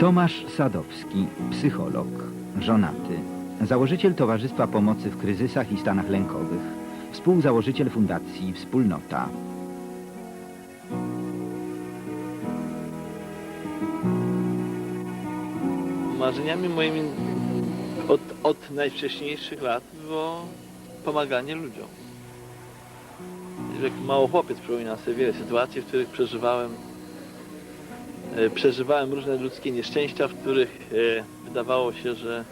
Tomasz Sadowski, psycholog, żonaty, założyciel Towarzystwa Pomocy w Kryzysach i Stanach Lękowych, współzałożyciel Fundacji Wspólnota. Marzeniami moimi od, od najwcześniejszych lat było pomaganie ludziom. Jak mało chłopiec przypominam sobie wiele sytuacji, w których przeżywałem przeżywałem różne ludzkie nieszczęścia, w których e, wydawało się, że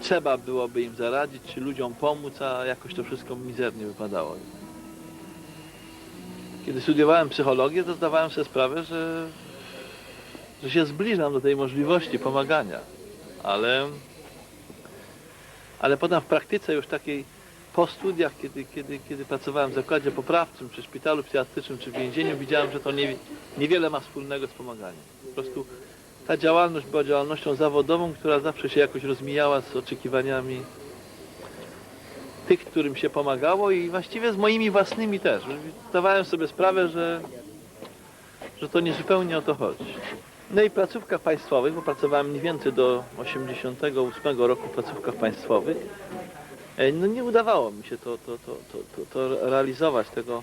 trzeba byłoby im zaradzić, czy ludziom pomóc, a jakoś to wszystko mizernie wypadało. Kiedy studiowałem psychologię, to zdawałem sobie sprawę, że że się zbliżam do tej możliwości pomagania, ale, ale potem w praktyce już takiej po studiach, kiedy, kiedy, kiedy pracowałem w zakładzie poprawczym, czy szpitalu psychiatrycznym, czy w więzieniu, widziałem, że to nie, niewiele ma wspólnego z pomaganiem. Po prostu ta działalność była działalnością zawodową, która zawsze się jakoś rozmijała z oczekiwaniami tych, którym się pomagało i właściwie z moimi własnymi też. Zdawałem sobie sprawę, że, że to nie zupełnie o to chodzi. No i w placówkach państwowych, bo pracowałem mniej więcej do 88 roku w placówkach państwowych, no nie udawało mi się to, to, to, to, to, to realizować, tego,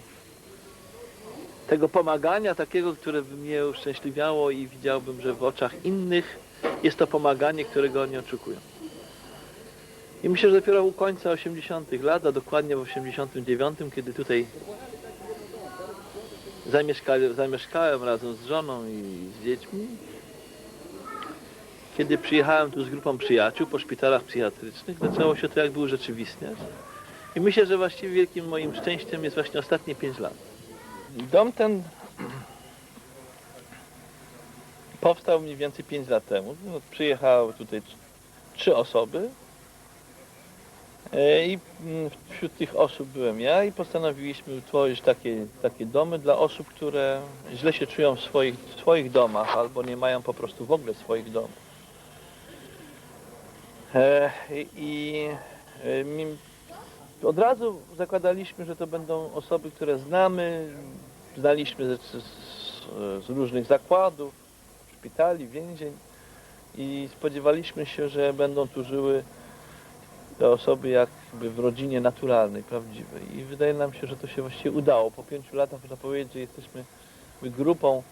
tego pomagania takiego, które by mnie uszczęśliwiało i widziałbym, że w oczach innych jest to pomaganie, którego oni oczekują. I myślę, że dopiero u końca 80 lat, a dokładnie w 89, kiedy tutaj zamieszkali, zamieszkałem razem z żoną i z dziećmi. Kiedy przyjechałem tu z grupą przyjaciół po szpitalach psychiatrycznych, zaczęło się to jakby urzeczywistniać. I myślę, że właściwie wielkim moim szczęściem jest właśnie ostatnie 5 lat. Dom ten powstał mniej więcej 5 lat temu. No, przyjechały tutaj tr- trzy osoby. E, I mm, wśród tych osób byłem ja i postanowiliśmy utworzyć takie, takie domy dla osób, które źle się czują w swoich, w swoich domach albo nie mają po prostu w ogóle swoich domów. E, I e, od razu zakładaliśmy, że to będą osoby, które znamy, znaliśmy z, z, różnych zakładów, szpitali, więzień i spodziewaliśmy się, że będą tu żyły te osoby jakby w rodzinie naturalnej, prawdziwej. I wydaje nam się, że to się właściwie udało. Po pięciu latach można powiedzieć, że jesteśmy grupą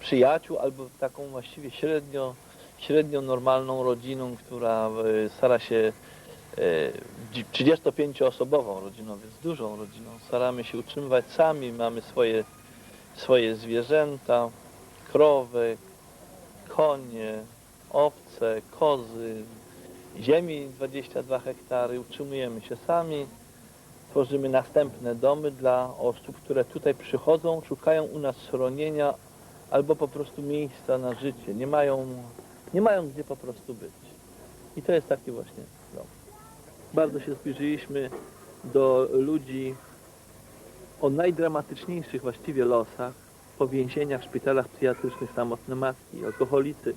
przyjaciół albo taką właściwie średnio, średnio normalną rodziną, która e, stara się e, dzi- 35-osobową rodziną, więc dużą rodziną. Staramy się utrzymywać sami, mamy swoje, swoje zwierzęta, krowy, konie, owce, kozy, ziemi 22 hektary, utrzymujemy się sami, tworzymy następne domy dla osób, które tutaj przychodzą, szukają u nas schronienia albo po prostu miejsca na życie, nie mają, nie mają gdzie po prostu być. I to jest taki właśnie dom. Bardzo się zbliżyliśmy do ludzi o najdramatyczniejszych właściwie losach, po więzieniach, szpitalach psychiatrycznych, samotne matki, alkoholicy,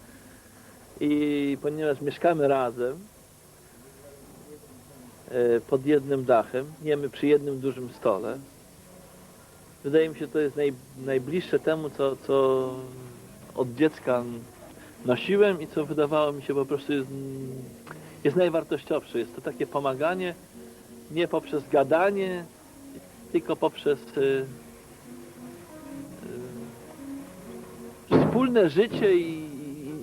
i ponieważ mieszkamy razem e, pod jednym dachem, jemy przy jednym dużym stole, wydaje mi się, to jest naj, najbliższe temu, co, co od dziecka nosiłem i co wydawało mi się po prostu jest, jest najwartościowsze. Jest to takie pomaganie nie poprzez gadanie, tylko poprzez e, e, wspólne życie i,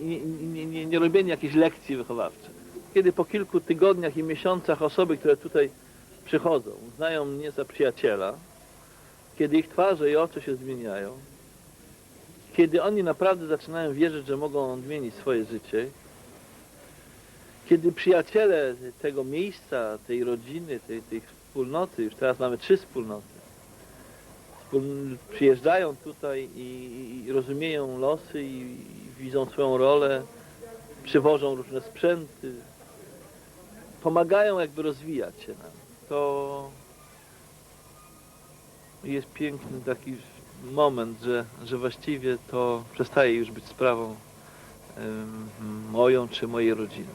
i, i nie, nie robienie jakichś lekcji wychowawczych. Kiedy po kilku tygodniach i miesiącach osoby, które tutaj przychodzą, znają mnie za przyjaciela, kiedy ich twarze i oczy się zmieniają, kiedy oni naprawdę zaczynają wierzyć, że mogą odmienić swoje życie, kiedy przyjaciele tego miejsca, tej rodziny, tej, tej wspólnoty, już teraz mamy trzy wspólnoty, wspól- przyjeżdżają tutaj i, i rozumieją losy i, i widzą swoją rolę, przywożą różne sprzęty, pomagają jakby rozwijać się nam. To jest piękny taki moment, że, że właściwie to przestaje już być sprawą moją czy mojej rodziny.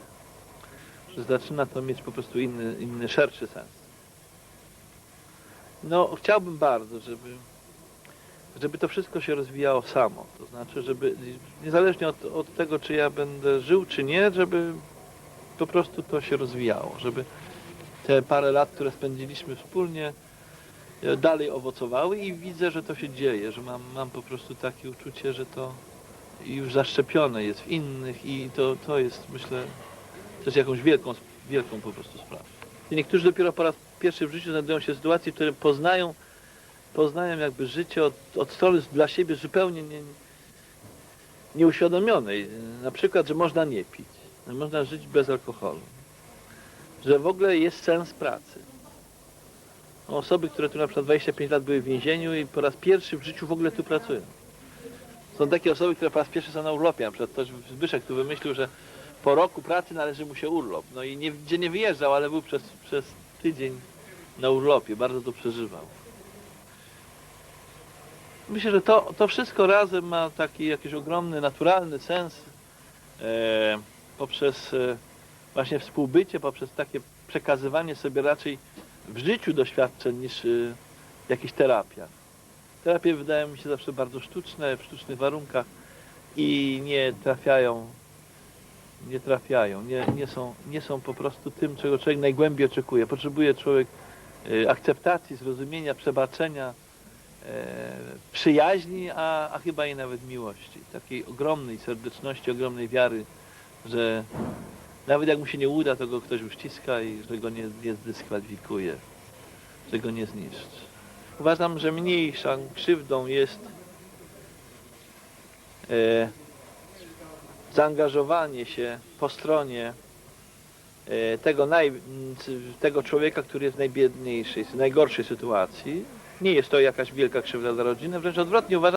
Że zaczyna to mieć po prostu inny, inny szerszy sens. No, chciałbym bardzo, żeby żeby to wszystko się rozwijało samo. To znaczy, żeby niezależnie od, od tego, czy ja będę żył, czy nie, żeby po prostu to się rozwijało, żeby te parę lat, które spędziliśmy wspólnie, dalej owocowały i widzę, że to się dzieje, że mam, mam po prostu takie uczucie, że to już zaszczepione jest w innych i to, to jest, myślę, też jakąś wielką, wielką po prostu sprawą. Niektórzy dopiero po raz pierwszy w życiu znajdują się w sytuacji, w której poznają, poznają jakby życie od, od strony dla siebie zupełnie nie, nieuświadomionej. Na przykład, że można nie pić, że można żyć bez alkoholu, że w ogóle jest sens pracy. Osoby, które tu na przykład 25 lat były w więzieniu i po raz pierwszy w życiu w ogóle tu pracują. Są takie osoby, które po raz pierwszy są na urlopie. Na przykład ktoś Zbyszek tu wymyślił, że po roku pracy należy mu się urlop. No i nigdzie nie wyjeżdżał, ale był przez, przez tydzień na urlopie. Bardzo to przeżywał. Myślę, że to, to wszystko razem ma taki jakiś ogromny, naturalny sens e, poprzez e, właśnie współbycie, poprzez takie przekazywanie sobie raczej w życiu doświadczeń niż w jakichś terapiach. Terapie wydają mi się zawsze bardzo sztuczne, w sztucznych warunkach i nie trafiają, nie trafiają, nie, nie, są, nie są po prostu tym, czego człowiek najgłębiej oczekuje. Potrzebuje człowiek e, akceptacji, zrozumienia, przebaczenia, e, przyjaźni, a, a chyba i nawet miłości. Takiej ogromnej serdeczności, ogromnej wiary, że nawet jak mu się nie uda, to go ktoś uściska i że go nie, nie zdyskwalifikuje, że go nie zniszczy. Uważam, że mniejszą krzywdą jest e, zaangażowanie się po stronie e, tego, naj, tego człowieka, który jest w najbiedniejszej, w najgorszej sytuacji. Nie jest to jakaś wielka krzywda dla rodziny, wręcz odwrotnie uważam,